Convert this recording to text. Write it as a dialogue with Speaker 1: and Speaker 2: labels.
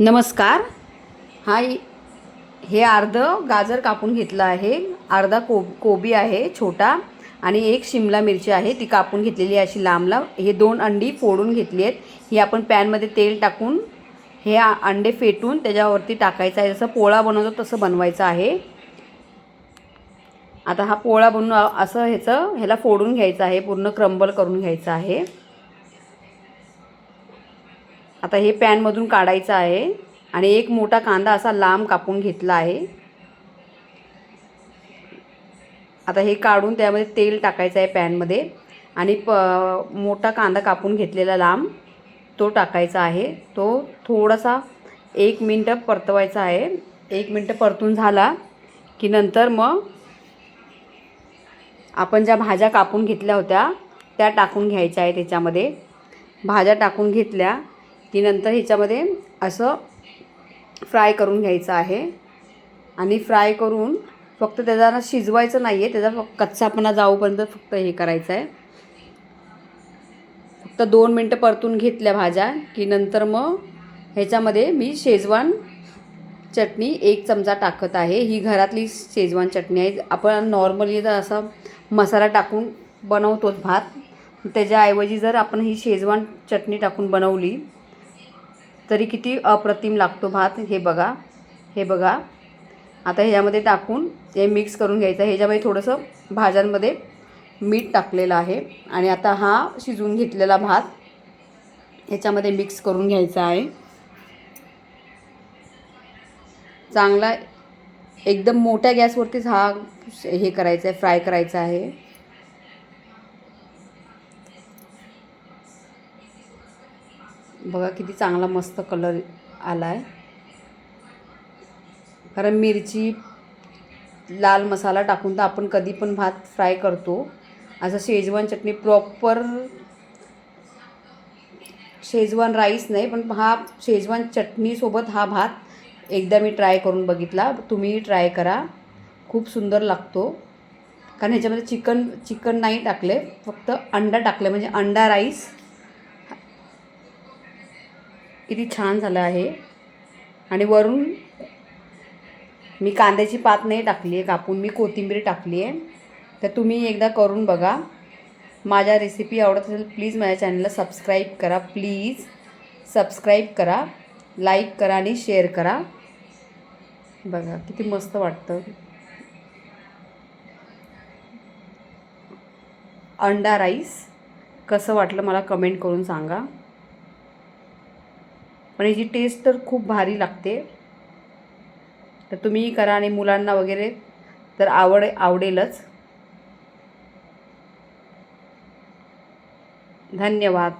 Speaker 1: नमस्कार. हा हे अर्ध गाजर कापून घेतलं आहे. अर्धा को कोबी आहे छोटा. आणि एक शिमला मिरची आहे. ती कापून घेतलेली आहे अशी लांब लांब हे दोन अंडी फोडून घेतली आहेत. ही आपण पॅनमध्ये तेल टाकून हे अंडे फेटून त्याच्यावरती टाकायचं आहे. जसं पोळा बनवतो तसं बनवायचं आहे. आता हा पोळा बनवून असं ह्याचं ह्याला फोडून घ्यायचं आहे. पूर्ण क्रंबल करून घ्यायचं आहे. आता हे पॅनमधून काढायचं आहे आणि एक मोठा कांदा असा लांब कापून घेतला आहे. आता हे काढून त्यामध्ये तेल टाकायचं आहे पॅनमध्ये आणि प मोठा कांदा कापून घेतलेला लांब तो टाकायचा आहे. तो थोडासा एक मिनटं परतवायचा आहे. एक मिनटं परतून झाला की नंतर मग आपण ज्या भाज्या कापून घेतल्या होत्या त्या टाकून घ्यायच्या आहे त्याच्यामध्ये. भाज्या टाकून घेतल्या की नंतर ह्याच्यामध्ये असं फ्राय करून घ्यायचं आहे. आणि फ्राय करून फक्त त्याला शिजवायचं नाही आहे त्याचा फक्त कच्चापणा जाऊपर्यंत फक्त हे करायचं आहे. फक्त दोन मिनटं परतून घेतल्या भाज्या की नंतर मग ह्याच्यामध्ये मी शेजवान चटणी एक चमचा टाकत आहे. ही घरातली शेजवान चटणी आहे. आपण नॉर्मली जर असा मसाला टाकून बनवतोच भात त्याच्याऐवजी जर आपण ही शेजवान चटणी टाकून बनवली तरी किती अप्रतिम लागतो भात हे बघा. हे बघा. आता ह्याच्यामध्ये टाकून हे मिक्स करून घ्यायचं. ह्याच्यामध्ये थोडंसं भाज्यांमध्ये मीठ टाकलेलं आहे. आणि आता हा शिजवून घेतलेला भात ह्याच्यामध्ये मिक्स करून घ्यायचा आहे. चांगला एकदम मोठ्या गॅसवरतीच हा हे करायचा आहे फ्राय करायचा आहे. बघा किती चांगला मस्त कलर आला आहे कारण मिरची लाल मसाला टाकून तर आपण कधी पण भात फ्राय करतो. असं शेजवान चटणी प्रॉपर शेजवान राईस नाही पण हा शेजवान चटणीसोबत हा भात एकदा मी ट्राय करून बघितला. तुम्हीही ट्राय करा. खूप सुंदर लागतो. कारण ह्याच्यामध्ये चिकन चिकन नाही टाकले फक्त अंडा टाकले म्हणजे अंडा राईस किती छान झालं आहे. आणि वरून मी कांद्याची पात नाही टाकली आहे कापून मी कोथिंबीर टाकली आहे. तर तुम्ही एकदा करून बघा. माझ्या रेसिपी आवडत असेल प्लीज माझ्या चॅनलला सबस्क्राईब करा. प्लीज सबस्क्राईब करा लाईक करा आणि शेअर करा. बघा किती मस्त वाटतं. अंडा राईस कसं वाटलं मला कमेंट करून सांगा. पण याची टेस्ट तर खूप भारी लागते. तर तुम्हीही करा आणि मुलांना वगैरे तर आवड आवडेलच. धन्यवाद.